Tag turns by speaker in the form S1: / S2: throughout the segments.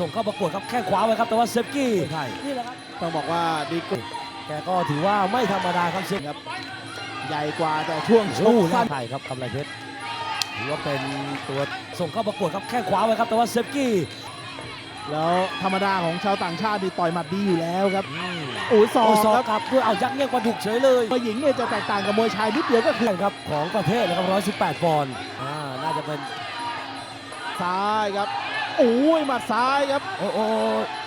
S1: ส่งเข้าประกวดครับแข้งขวาไว้ครับแต่ว่าเซฟกี้
S2: ใช่
S1: นี่แหละครับ
S2: ต้องบอกว่าดีกว่า
S1: แกก็ถือว่าไม่ธรรมดาครับเซฟ
S2: ครับใหญ่กว่าแต่ช่วงช
S1: โอ้
S2: ก
S1: โห
S2: สั้น
S1: ใช่ครับกำไรเพชรถือว่าเป็นตัวส่งเข้าประกวดครับแข้งขวาไว้ครับแต่ว่าเซฟกี้
S2: แล้วธรรมดาของชาวต่างชาตินี่ต่อยหมัดดีอยู่แล้วครับ
S1: อืม
S2: โอ้ยศอ
S1: โอ้
S2: ก
S1: ซอ
S2: ครับ
S1: ครับด้วยเอายักษ์เงี้ยงปลาดุกเฉยเลย
S2: มวยหญิงเนี่ยจะแตกต่างกับมวยชายนิดเดียวก็คือ
S1: แข่งครับของประเทศนะครับ118ปอนด์อ่าน่าจะเป็น
S2: ซ้ายครับ โอ้ยหมัดซ้ายครับ
S1: โอ้โอ้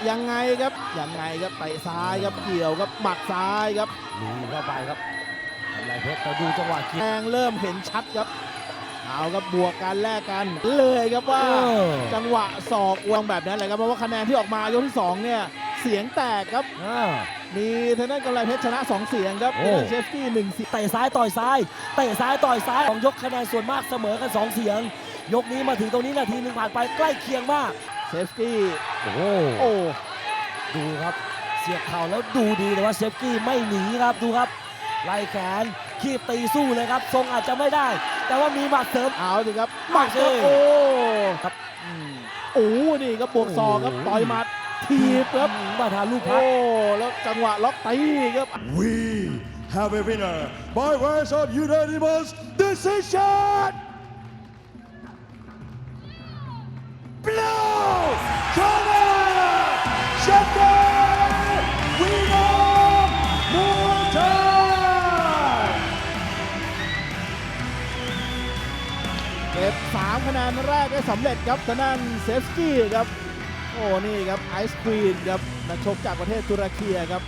S2: ยังไงครับยังไงครับเตะซ้ายครับเกี่ยวครับหมัดซ้ายครับ
S1: หนีเข้าไปครับกำไรเพชรแต่ดูจังหวะคิด
S2: แทงเริ่มเห็นชัดครับเอาครับบวกกันแลกกันเลยครับว่า
S1: เออ
S2: จังหวะศอกวงแบบนั้นแหละครับเพราะว่าคะแนนที่ออกมายกที่สองเนี่ยเสียงแตกครับ
S1: อ่า
S2: มีทางด้านกำไรเพชรชนะ 2 เสียงครับ
S1: โอ้
S2: ทางด้านเชฟกี้หนึ่งเสียง
S1: เตะซ้ายต่อยซ้ายเตะซ้ายต่อยซ้ายของยกคะแนนส่วนมากเสมอกัน2เสียง ยกนี้มาถึงตรงนี้นาทีหนึ่งผ่านไปใกล้เคียงมาก
S2: เชฟกี้
S1: โอ้โห
S2: โอ้
S1: ดูครับเสียบเข่าแล้วดูดีแต่ว่าเซฟกี้ไม่หนีครับดูครับไล่แขนคีบตีสู้เลยครับ ทรงอาจจะไม่ได้ แต่ว่ามีหมัดเสริม
S2: เอาสิครับ
S1: หมัด
S2: ครับ
S1: สิ
S2: โอ้
S1: ครับ
S2: อืมโอ้นี่ครับบวกศอกครับ
S1: โอ้โห
S2: ต่อยหมัด ทีบครับ
S1: มาทานลูกพั
S2: โอ้
S1: ก
S2: แล้วจังหวะล็อกตีครับ
S3: We have a winner by ways of unanimous decision. Blue Corner Champion Winner Muay Thai.
S2: เก็บ3คะแนนแรกได้สำเร็จครับทางด้านเซฟสกี้ครับ โอ้นี่ครับไอซ์ควีนครับนักชกจากประเทศตุรกีครับ